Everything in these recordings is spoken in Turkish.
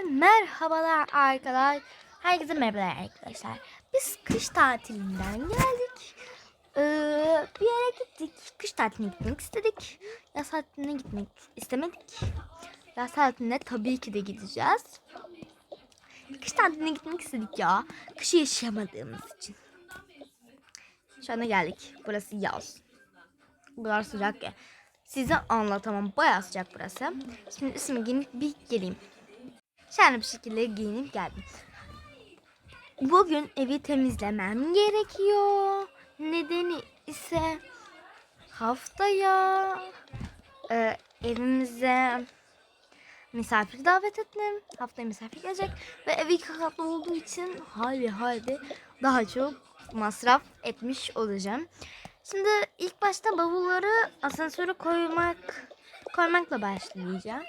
Hepinize merhabalar arkadaşlar. Herkese merhabalar arkadaşlar. Biz kış tatilinden geldik. Ee, bir yere gittik. Kış tatiline gitmek istedik. Yaz tatiline gitmek istemedik. Yaz tatiline tabii ki de gideceğiz. Kış tatiline gitmek istedik ya. Kışı yaşayamadığımız için. Şu anda geldik. Burası yaz. Bu kadar sıcak ya. Size anlatamam. Bayağı sıcak burası. Şimdi üstüme giyinip bir geleyim. Şöyle bir şekilde giyinip geldim. Bugün evi temizlemem gerekiyor. Nedeni ise haftaya e, evimize misafir davet ettim. Haftaya misafir gelecek ve ev iki katlı olduğu için hayli hayli daha çok masraf etmiş olacağım. Şimdi ilk başta bavulları asansöre koymak koymakla başlayacağım.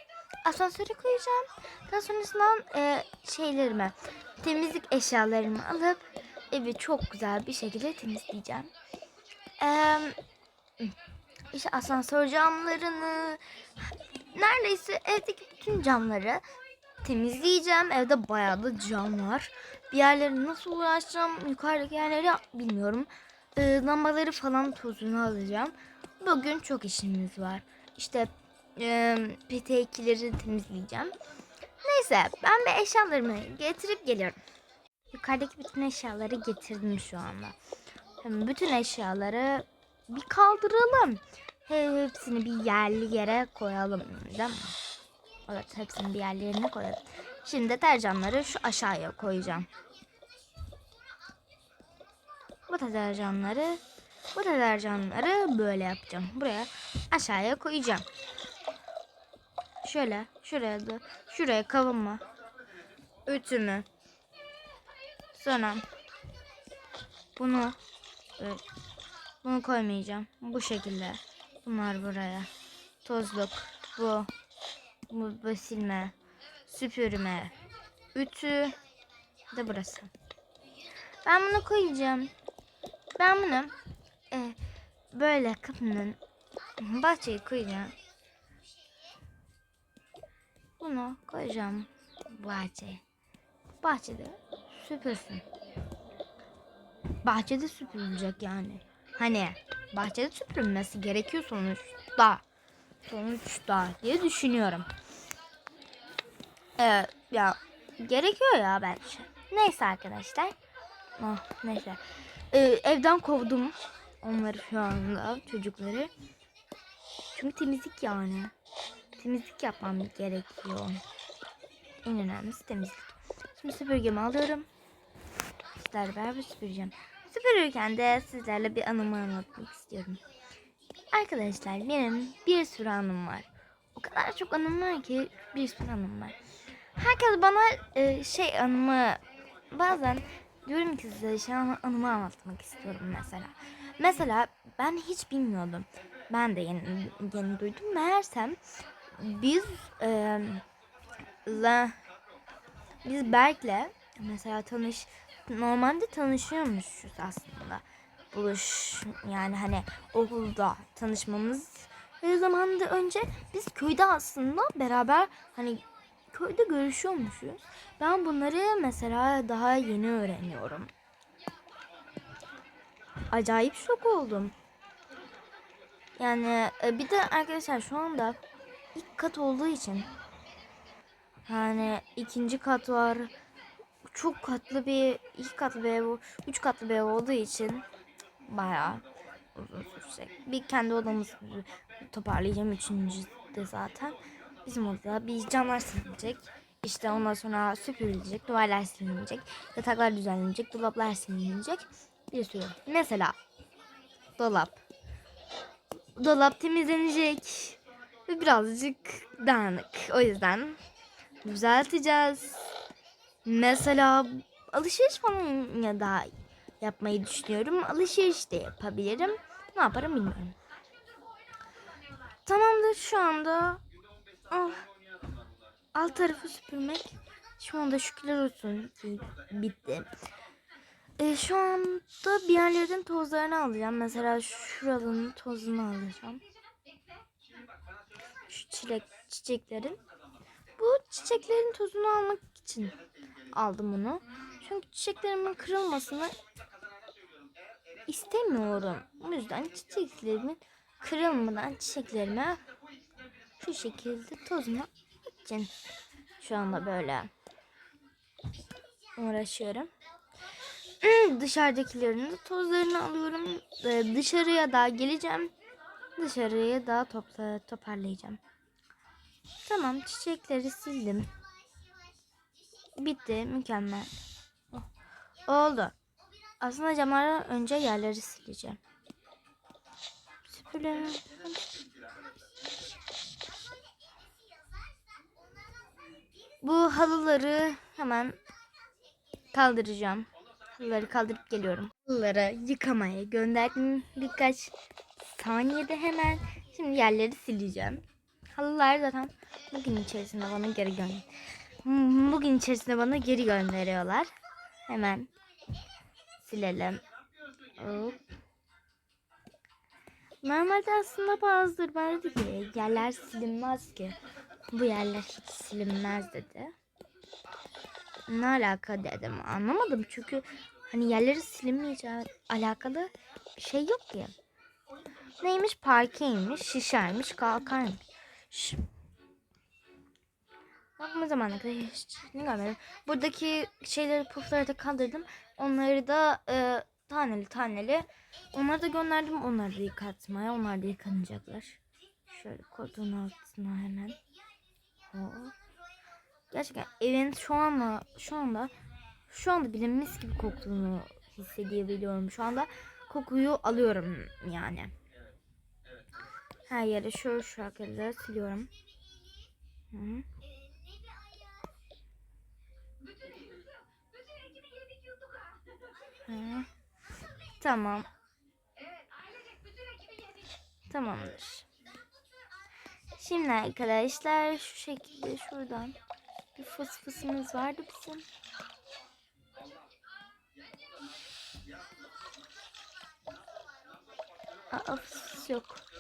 Asansöre koyacağım. Daha sonrasından e, şeylerimi, temizlik eşyalarımı alıp evi çok güzel bir şekilde temizleyeceğim. Eee işte asansör camlarını, neredeyse evdeki bütün camları temizleyeceğim. Evde bayağı da cam var. Bir yerleri nasıl uğraşacağım, yukarıdaki yerleri bilmiyorum. Ee, lambaları falan tozunu alacağım. Bugün çok işimiz var. İşte e, petekileri temizleyeceğim. Neyse ben bir eşyalarımı getirip geliyorum. Yukarıdaki bütün eşyaları getirdim şu anda. Bütün eşyaları bir kaldıralım. He- Hepsini bir yerli yere koyalım değil mi? Evet hepsini bir yerli yerine koyalım. Şimdi deterjanları şu aşağıya koyacağım. Bu deterjanları bu deterjanları böyle yapacağım. Buraya aşağıya koyacağım. Şöyle şuraya da şuraya kavunma. Ütümü. Sonra bunu bunu koymayacağım. Bu şekilde. Bunlar buraya. Tozluk. Bu. Bu, bu silme. Süpürme. Ütü. de burası. Ben bunu koyacağım. Ben bunu e, böyle kapının bahçeye koyacağım. Bunu koyacağım bahçeye. Bahçede süpürsün. Bahçede süpürülecek yani. Hani bahçede süpürülmesi gerekiyor sonuçta. Sonuçta diye düşünüyorum. Evet ya gerekiyor ya bence. Neyse arkadaşlar. Oh, neyse. Ee, evden kovdum onları şu anda çocukları. Çünkü temizlik yani. Temizlik yapmam gerekiyor. En önemlisi temizlik. Şimdi süpürgemi alıyorum. Sizlerle beraber süpüreceğim. Süpürürken de sizlerle bir anımı anlatmak istiyorum. Arkadaşlar benim bir sürü anım var. O kadar çok anım var ki bir sürü anım var. Herkes bana e, şey anımı bazen diyorum ki size şey an- anımı anlatmak istiyorum mesela. Mesela ben hiç bilmiyordum. Ben de yeni, yeni duydum. Meğersem biz e, la, biz Berk'le mesela tanış normalde tanışıyormuşuz aslında. Buluş yani hani okulda tanışmamız bir zamanda önce biz köyde aslında beraber hani köyde görüşüyormuşuz. Ben bunları mesela daha yeni öğreniyorum. Acayip şok oldum. Yani e, bir de arkadaşlar şu anda ilk kat olduğu için yani ikinci kat var. Çok katlı bir iki katlı bir ev, üç katlı bir ev olduğu için bayağı uzun sürecek. Bir kendi odamızı toparlayacağım üçüncü de zaten. Bizim odada bir camlar silinecek. İşte ondan sonra süpürülecek, duvarlar silinecek, yataklar düzenlenecek, dolaplar silinecek. Bir sürü. Mesela dolap. Dolap temizlenecek. Ve birazcık dağınık. O yüzden düzelteceğiz. Mesela alışveriş falan ya da yapmayı düşünüyorum. Alışveriş de yapabilirim. Ne yaparım bilmiyorum. Tamamdır şu anda. Ah, alt tarafı süpürmek. Şu anda şükürler olsun ki bitti. E, şu anda bir yerlerin tozlarını alacağım. Mesela şuranın tozunu alacağım. Çilek çiçeklerin. bu çiçeklerin tozunu almak için aldım bunu. Çünkü çiçeklerimin kırılmasını istemiyorum. O yüzden çiçeklerimin kırılmadan çiçeklerime şu şekilde tozunu için şu anda böyle uğraşıyorum. Dışarıdakilerin de tozlarını alıyorum. Dışarıya daha geleceğim. Dışarıya daha topla toparlayacağım. Tamam çiçekleri sildim. Bitti mükemmel. Oh, Oldu. Aslında camlardan önce yerleri sileceğim. Süpürüyorum. Bu halıları hemen kaldıracağım. Halıları kaldırıp geliyorum. Halıları yıkamaya gönderdim birkaç saniyede hemen. Şimdi yerleri sileceğim. Halılar zaten bugün içerisinde bana geri gönder. Bugün içerisinde bana geri gönderiyorlar. Hemen silelim. Hop. Normalde aslında bana dedi ki yerler silinmez ki. Bu yerler hiç silinmez dedi. Ne alaka dedim anlamadım çünkü hani yerleri silinmeyeceği alakalı bir şey yok ki. Neymiş parkeymiş, şişermiş, kalkarmış. Şş. Bakma zamana kadar ne görmedim. Buradaki şeyleri pufları da kaldırdım. Onları da e, taneli taneli. Onları da gönderdim. Onları da yıkatmaya. Onlar da yıkanacaklar. Şöyle koltuğun altına hemen. Hop. Gerçekten evin şu anda şu anda şu anda bile mis gibi koktuğunu hissedebiliyorum. Şu anda kokuyu alıyorum yani. Her yeri şu şekilde siliyorum. Hı. Tamam. Tamamdır. Şimdi arkadaşlar şu şekilde şuradan bir fıs fısımız vardı bizim. Aa fıs yok.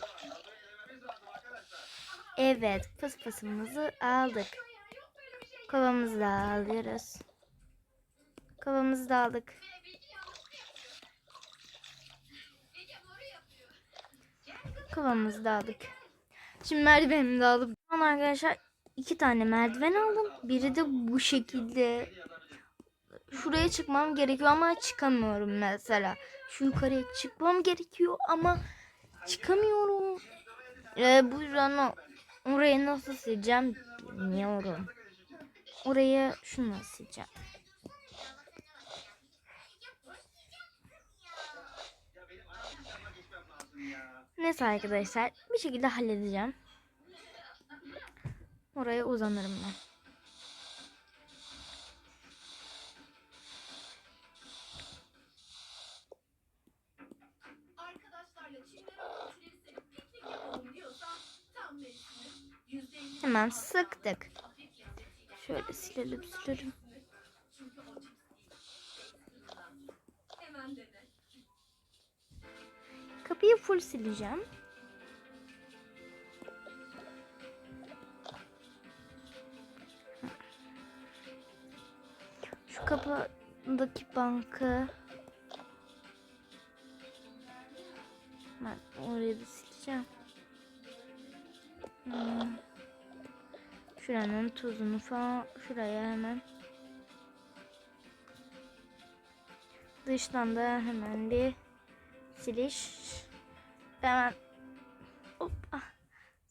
Evet fıs fısımızı aldık. Kovamızı da alıyoruz. Kovamızı da aldık. Kovamızı da aldık. Şimdi merdivenimi de alıp arkadaşlar iki tane merdiven aldım. Biri de bu şekilde. Şuraya çıkmam gerekiyor ama çıkamıyorum mesela. Şu yukarıya çıkmam gerekiyor ama çıkamıyorum. Ee, bu yüzden orayı nasıl sileceğim bilmiyorum. Orayı şunu sileceğim. Neyse arkadaşlar bir şekilde halledeceğim. Oraya uzanırım ben. Hemen sıktık. Şöyle silelim silelim. Kapıyı full sileceğim. Şu kapıdaki bankı ben orayı da sileceğim. Hmm. Şuranın tuzunu falan şuraya hemen dıştan da hemen bir siliş. Hemen hop ah,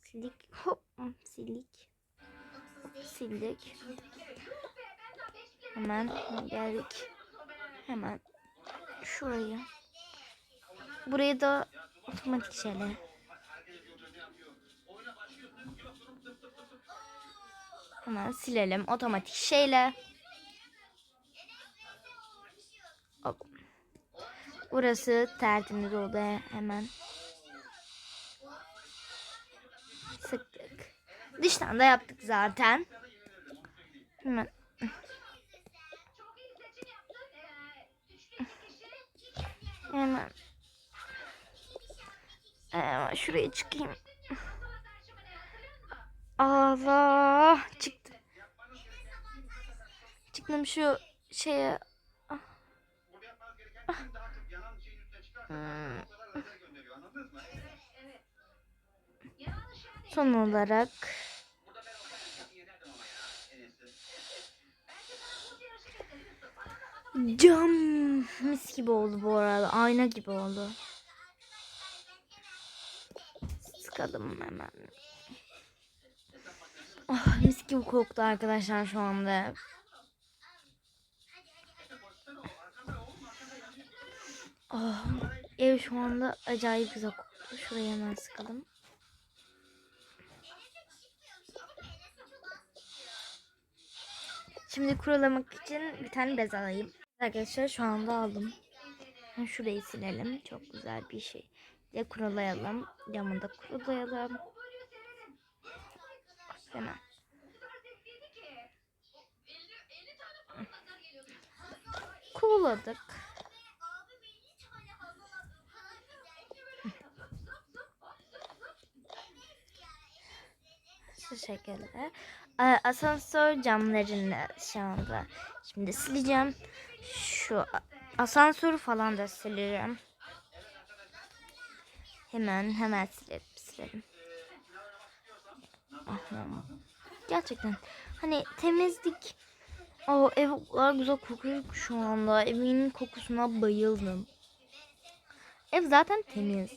silik hop silik. Hop, sildik. Hemen geldik. Hemen şuraya. Burayı da otomatik şeyle hemen silelim otomatik şeyle hop Burası tertemiz oldu he- hemen. Sıktık. Dıştan da yaptık zaten. Hemen. Hemen. Hemen şuraya çıkayım. Allah çıktı. Çıktım şu şeye. Burada yapmanız gereken kim daha çok yanan şeyin üstüne çıkarsa Hmm. o kadar gönderiyor. Anladınız mı? Yanlış yani. Son olarak cam mis gibi oldu bu arada. Ayna gibi oldu. Sıkalım hemen. Oh, mis gibi koktu arkadaşlar şu anda. Oh, ev şu anda acayip güzel koktu. Şuraya hemen sıkalım. Şimdi kurulamak için bir tane bez alayım. Arkadaşlar şu anda aldım. Şurayı silelim. Çok güzel bir şey. De kurulayalım. Camını da kurulayalım. Hemen. Kuruladık. Şu şekilde. Ee, Asansör camlarını şu anda şimdi sileceğim. Şu asansörü falan da sileceğim. Hemen hemen silelim. silelim. Aha. Gerçekten hani temizlik o ev kadar güzel kokuyor şu anda. Evin kokusuna bayıldım. Ev zaten temiz.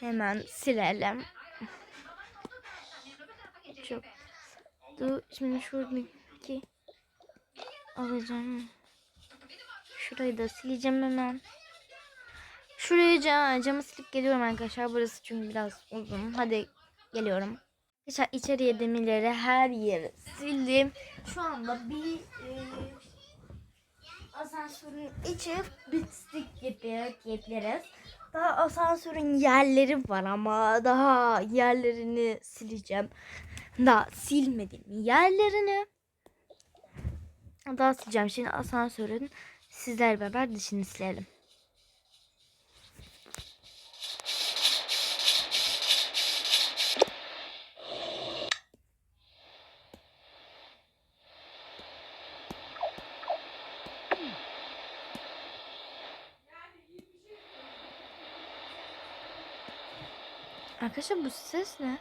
Hemen silelim. Çok. Dur şimdi şuradaki alacağım. Şurayı da sileceğim hemen. Şuraya ca- camı silip geliyorum arkadaşlar. Burası çünkü biraz uzun. Hadi geliyorum. Arkadaşlar içeriye demirleri her yeri sildim. Şu anda bir e, asansörün içi bittik gibi diyebiliriz. Daha asansörün yerleri var ama daha yerlerini sileceğim. Daha silmedim yerlerini. Daha sileceğim. Şimdi asansörün sizler beraber dışını silelim. Arkadaşlar bu ses ne?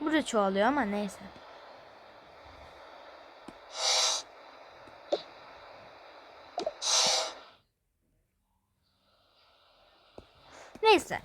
Burada çoğalıyor ama neyse. Neyse.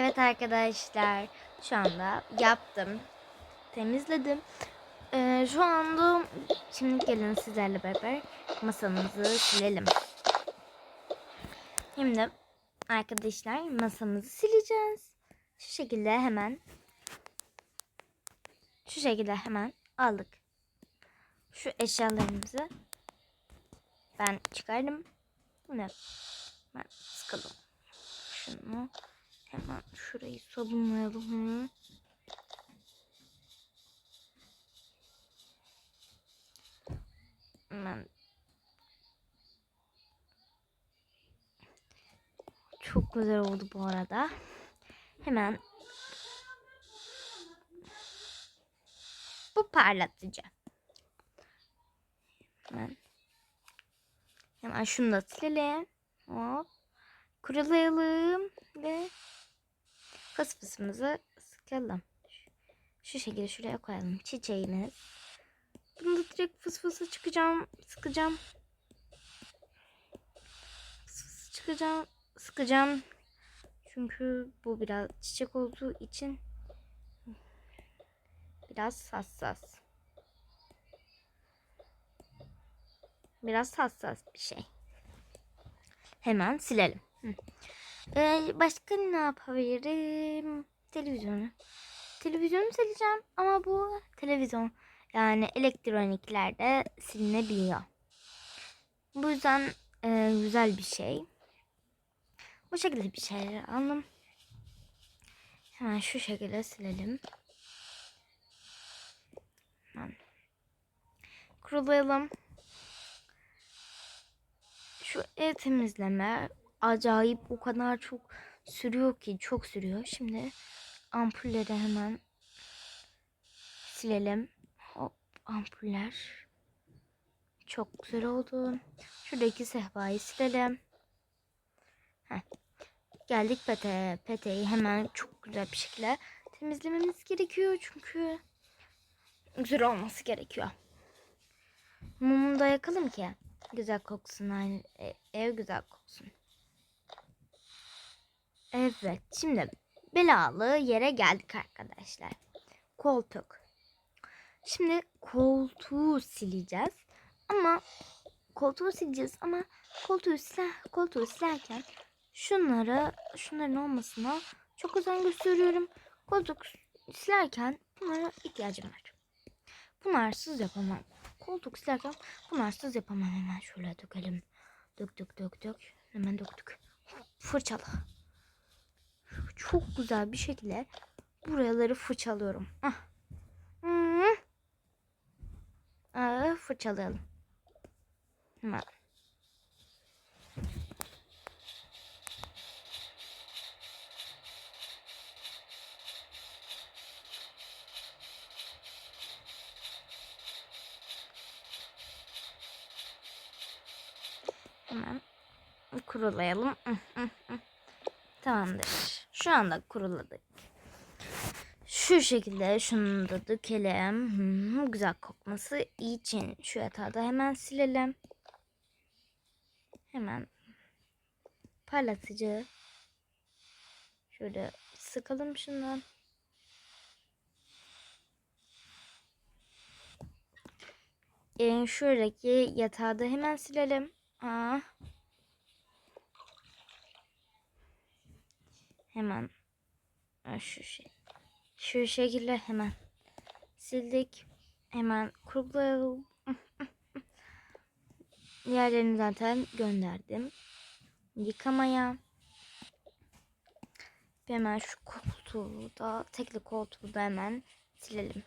Evet arkadaşlar şu anda yaptım. Temizledim. Ee, şu anda şimdi gelin sizlerle beraber masamızı silelim. Şimdi arkadaşlar masamızı sileceğiz. Şu şekilde hemen şu şekilde hemen aldık. Şu eşyalarımızı ben çıkardım. Bu ne? Ben sıkalım. Şunu hemen şurayı sabunlayalım. Hemen Çok güzel oldu bu arada. Hemen bu parlatıcı. Hemen hemen şunu da silelim. Hop. Kurulayalım ve fıs fısımızı sıkalım. Şu şekilde şuraya koyalım. Çiçeğimiz. Bunu da direkt fıs fısı çıkacağım. Sıkacağım. Fıs fıs çıkacağım. Sıkacağım. Çünkü bu biraz çiçek olduğu için biraz hassas. Biraz hassas bir şey. Hemen silelim. Hı. Ee, başka ne yapabilirim? Televizyonu. Televizyonu sileceğim ama bu televizyon yani elektroniklerde silinebiliyor. Bu yüzden e, güzel bir şey. Bu şekilde bir şeyler aldım. Hemen şu şekilde silelim. Hemen kurulayalım. Şu ev temizleme acayip o kadar çok sürüyor ki çok sürüyor. Şimdi ampulleri hemen silelim. Hop ampuller. Çok güzel oldu. Şuradaki sehpayı silelim. Heh. Geldik peteğe. Peteği hemen çok güzel bir şekilde temizlememiz gerekiyor. Çünkü güzel olması gerekiyor. Mumu da yakalım ki güzel koksun. Aynı, e- ev güzel koksun. Evet. Şimdi belalı yere geldik arkadaşlar. Koltuk. Şimdi koltuğu sileceğiz. Ama koltuğu sileceğiz ama koltuğu siler, koltuğu silerken şunları şunların olmasına çok özen gösteriyorum. Koltuk silerken bunlara ihtiyacım var. Bunlarsız yapamam. Koltuk silerken bunlarsız yapamam. Hemen şöyle dökelim. Dök dök dök dök. Hemen döktük. Fırçala. Çok güzel bir şekilde buraları fırçalıyorum. Ah. Hmm. Aa, fırçalayalım. Hemen. Hemen kurulayalım. Tamamdır. Şu anda kuruladık. Şu şekilde şunu da dökelim. Hı, güzel kokması için şu yatağı da hemen silelim. Hemen parlatıcı. Şöyle sıkalım şundan. Ee, şuradaki yatağı da hemen silelim. Aa. Hemen şu şey. Şu şekilde hemen sildik. Hemen kurgulayalım. Diğerlerini zaten gönderdim. Yıkamaya. Hemen şu koltuğu da tekli koltuğu da hemen silelim.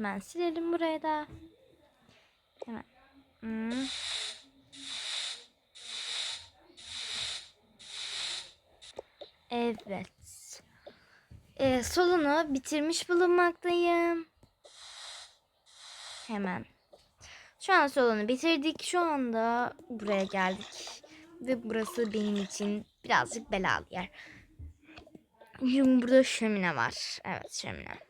Hemen silelim buraya da. Hemen. Hmm. Evet. Ee, solunu bitirmiş bulunmaktayım. Hemen. Şu an solunu bitirdik. Şu anda buraya geldik. Ve burası benim için birazcık belalı yer. Çünkü burada şömine var. Evet şömine.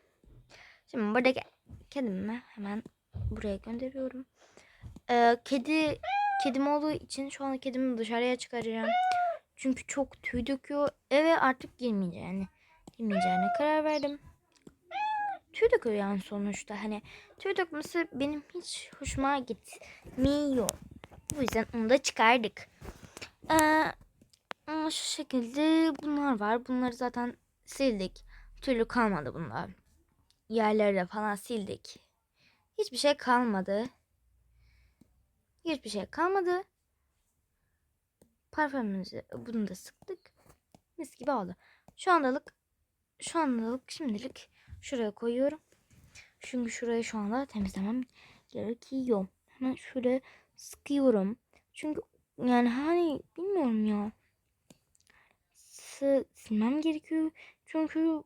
Şimdi buradaki kedimi hemen buraya gönderiyorum. Ee, kedi kedim olduğu için şu an kedimi dışarıya çıkaracağım. Çünkü çok tüy döküyor. Eve artık girmeyeceğini, girmeyeceğine karar verdim. Tüy döküyor yani sonuçta. Hani tüy dökmesi benim hiç hoşuma gitmiyor. Bu yüzden onu da çıkardık. Ee, ama şu şekilde bunlar var. Bunları zaten sildik. Bir türlü kalmadı bunlar. Yerleri de falan sildik. Hiçbir şey kalmadı. Hiçbir şey kalmadı. Parfümümüzü bunu da sıktık. Mis gibi oldu. Şu andalık şu andalık şimdilik şuraya koyuyorum. Çünkü şurayı şu anda temizlemem gerekiyor. Hemen şöyle sıkıyorum. Çünkü yani hani bilmiyorum ya. Sı- silmem gerekiyor. Çünkü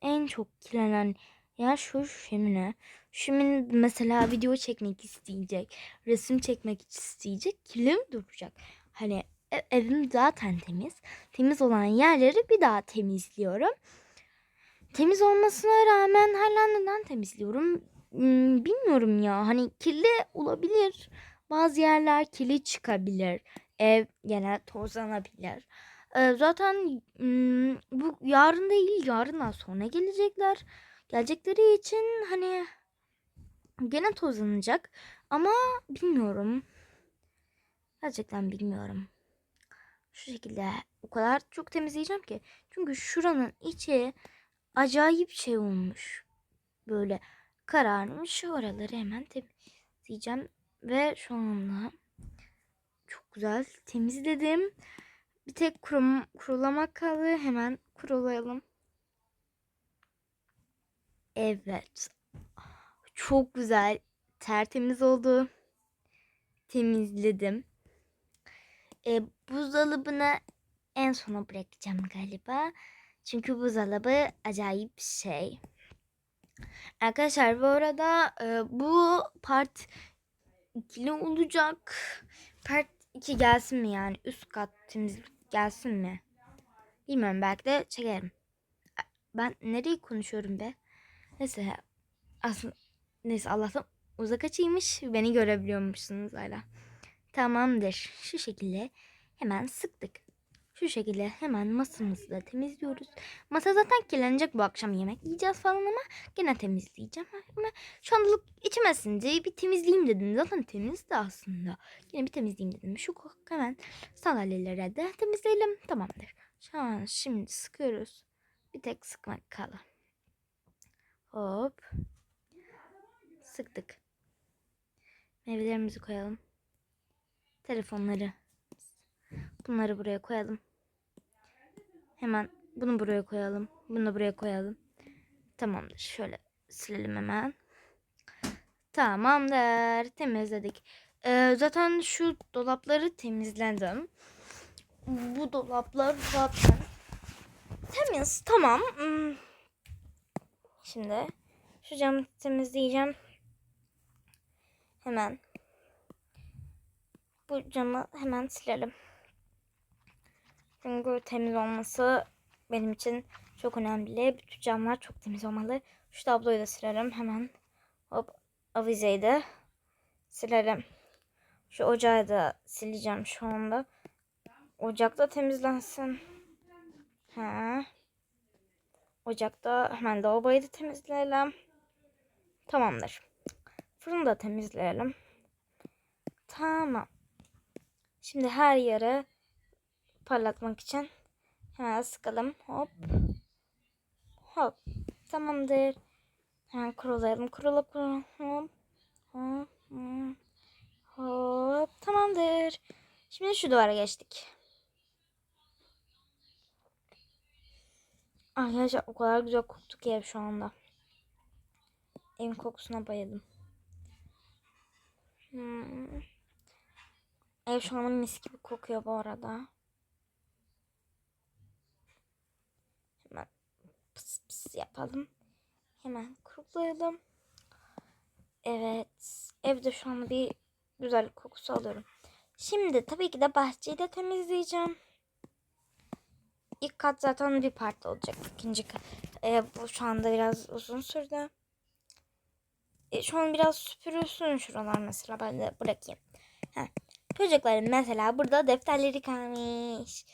en çok kirlenen yer şu şemine. Şemin mesela video çekmek isteyecek. Resim çekmek isteyecek. Kilim duracak. Hani e- evim zaten temiz. Temiz olan yerleri bir daha temizliyorum. Temiz olmasına rağmen hala neden temizliyorum? Hmm, bilmiyorum ya. Hani kirli olabilir. Bazı yerler kirli çıkabilir. Ev gene tozlanabilir. Zaten hmm, bu yarın değil yarından sonra gelecekler. Gelecekleri için hani gene tozlanacak. Ama bilmiyorum. Gerçekten bilmiyorum. Şu şekilde o kadar çok temizleyeceğim ki. Çünkü şuranın içi acayip şey olmuş. Böyle kararmış. Oraları hemen temizleyeceğim. Ve şu anda çok güzel temizledim. Bir tek kurum, kurulamak kaldı. Hemen kurulayalım. Evet. Çok güzel. Tertemiz oldu. Temizledim. E, buzdolabını en sona bırakacağım galiba. Çünkü buzdolabı acayip şey. Arkadaşlar bu arada e, bu part ikili olacak. Part 2 gelsin mi yani? Üst kat temizlik gelsin mi? Bilmiyorum belki de çekerim. Ben nereye konuşuyorum be? Neyse aslında neyse Allah'tan uzak açıymış. Beni görebiliyormuşsunuz hala. Tamamdır. Şu şekilde hemen sıktık. Şu şekilde hemen masamızı da temizliyoruz. Masa zaten kirlenecek bu akşam yemek yiyeceğiz falan ama gene temizleyeceğim. Ama şu anlık içime sindi bir temizleyeyim dedim. Zaten temizdi aslında. Yine bir temizleyeyim dedim. Şu hemen sandalyeleri de temizleyelim. Tamamdır. Şu an şimdi sıkıyoruz. Bir tek sıkmak kaldı. Hop. Sıktık. Meyvelerimizi koyalım. Telefonları. Bunları buraya koyalım. Hemen bunu buraya koyalım. Bunu buraya koyalım. Tamamdır. Şöyle silelim hemen. Tamamdır. Temizledik. Ee, zaten şu dolapları temizledim. Bu dolaplar zaten temiz. Tamam. Hmm. Şimdi şu camı temizleyeceğim. Hemen bu camı hemen silelim. Çünkü temiz olması benim için çok önemli. Bütün camlar çok temiz olmalı. Şu tabloyu da silerim hemen. Hop avizeyi de silerim. Şu ocağı da sileceğim şu anda. Ocakta temizlensin. Ha. Ocakta hemen lavaboyu da temizleyelim. Tamamdır. Fırını da temizleyelim. Tamam. Şimdi her yere parlatmak için hemen sıkalım. Hop. Hop. Tamamdır. Hemen kurulayalım. Kurula kurula. Hop. Hop. Hop. Tamamdır. Şimdi şu duvara geçtik. Arkadaşlar o kadar güzel koktu ki ev şu anda. Evin kokusuna bayıldım. Hmm. Ev şu anda mis gibi kokuyor bu arada. Hemen pıs pıs yapalım. Hemen kuruklayalım. Evet. Evde şu anda bir güzel kokusu alıyorum. Şimdi tabii ki de bahçeyi de temizleyeceğim. İlk kat zaten bir part olacak. İkinci kat. E, bu şu anda biraz uzun sürdü. E, şu an biraz süpürürsün şuralar mesela. Ben de bırakayım. Heh. Çocukların mesela burada defterleri kalmış.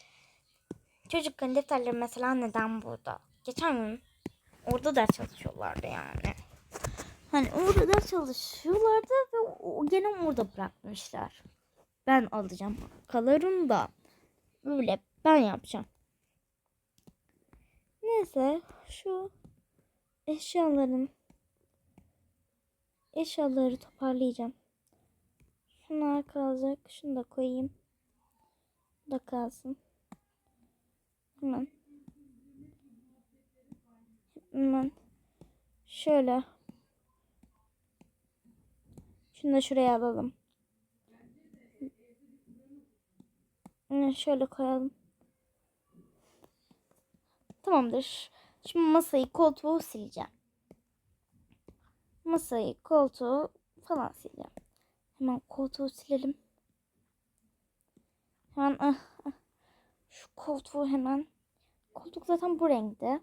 Çocukların defterleri mesela neden burada? Geçen gün orada ders çalışıyorlardı yani. Hani orada ders çalışıyorlardı ve o, gene orada bırakmışlar. ben alacağım. Kalarım da böyle ben yapacağım. Neyse şu eşyaların eşyaları toparlayacağım. Şunlar kalacak. Şunu da koyayım. Bu da kalsın. Hemen. Hemen. Şöyle. Şunu da şuraya alalım. Şöyle koyalım. Tamamdır. Şimdi masayı, koltuğu sileceğim. Masayı, koltuğu falan sileceğim. Hemen koltuğu silelim. Hemen ah, ah. şu koltuğu hemen. Koltuk zaten bu renkte.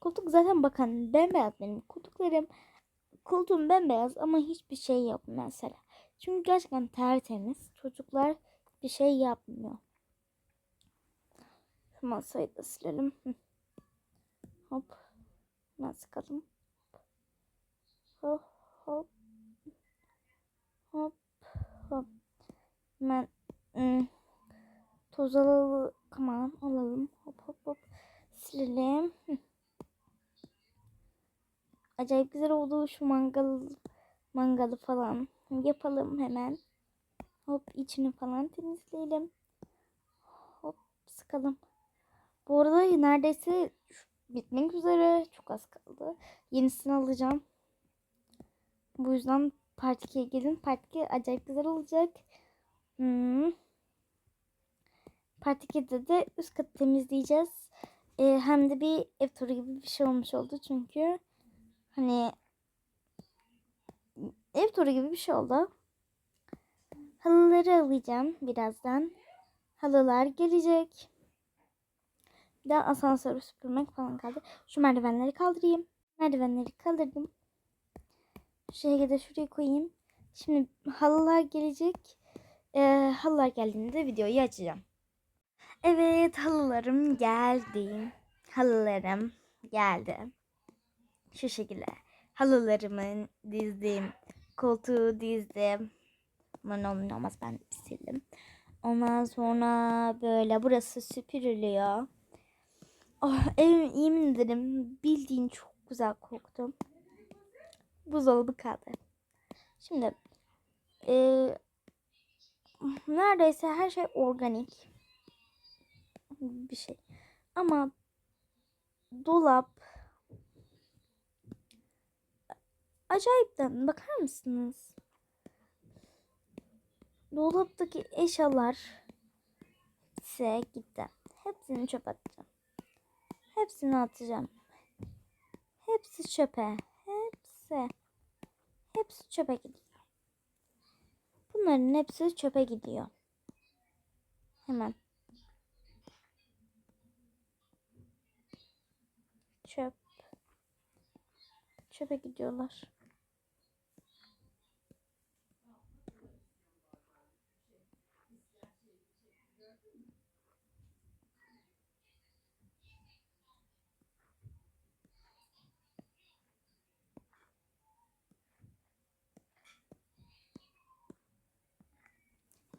Koltuk zaten bakın bembeyaz benim. Koltuklarım koltuğum bembeyaz ama hiçbir şey yok mesela. Çünkü gerçekten tertemiz. Çocuklar bir şey yapmıyor. Şu masayı da silelim. Hı. Hop. Hemen sıkalım. Hop hop. Hop hop. Hemen ım, toz alalım. Alalım. Hop hop hop. Silelim. Acayip güzel oldu şu mangal mangalı falan. Yapalım hemen. Hop içini falan temizleyelim. Hop sıkalım. Bu arada neredeyse bitmek üzere. Çok az kaldı. Yenisini alacağım. Bu yüzden Part 2'ye gelin. Part 2 acayip güzel olacak. Hmm. Part 2'de de üst katı temizleyeceğiz. Ee, hem de bir ev turu gibi bir şey olmuş oldu çünkü hani ev turu gibi bir şey oldu. Halıları alacağım birazdan. Halılar gelecek. Bir de asansörü süpürmek falan kaldı. Şu merdivenleri kaldırayım. Merdivenleri kaldırdım. Şu şekilde şuraya koyayım. Şimdi halılar gelecek. Ee, halılar geldiğinde videoyu açacağım. Evet halılarım geldi. Halılarım geldi. Şu şekilde. Halılarımı dizdim. Koltuğu dizdim. Ama ne olur olmaz ben sildim. Ondan sonra böyle burası süpürülüyor. Oh, evim yemin ederim bildiğin çok güzel koktu. Buzdolabı kaldı. Şimdi eee, neredeyse her şey organik bir şey. Ama dolap acayipten bakar mısınız? Dolaptaki eşyalar ise gitti. Hepsini çöpe atacağım. Hepsini atacağım. Hepsi çöpe. Hepsi. Hepsi çöpe gidiyor. Bunların hepsi çöpe gidiyor. Hemen. Çöp. Çöpe gidiyorlar.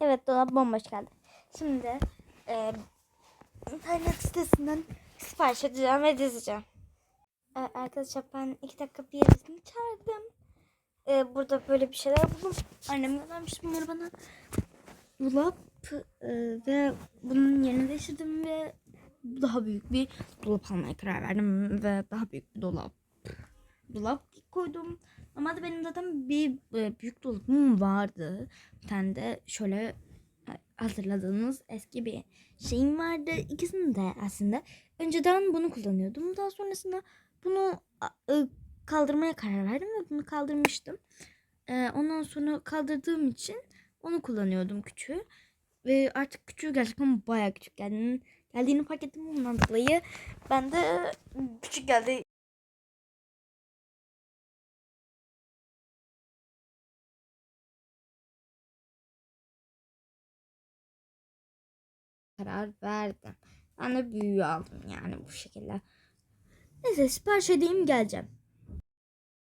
Evet dolap bomboş kaldı. Şimdi e, internet sitesinden sipariş edeceğim ve dizeceğim. E, arkadaşlar ben iki dakika bir yerisini çağırdım. E, burada böyle bir şeyler buldum. Annem göndermiş bunları bana. Dolap e, ve bunun yerini değiştirdim ve daha büyük bir dolap almaya karar verdim ve daha büyük bir dolap dolap koydum. Da benim zaten bir e, büyük dolabım vardı. Bir tane de şöyle e, hatırladığınız eski bir şeyim vardı. İkisini de aslında önceden bunu kullanıyordum. Daha sonrasında bunu e, kaldırmaya karar verdim ve bunu kaldırmıştım. Ondan sonra kaldırdığım için onu kullanıyordum küçüğü. Ve artık küçüğü gerçekten bayağı küçük geldiğini, geldiğini fark ettim bundan dolayı. Ben de küçük geldi karar verdim. Ben de büyüğü aldım yani bu şekilde. Neyse sipariş edeyim geleceğim.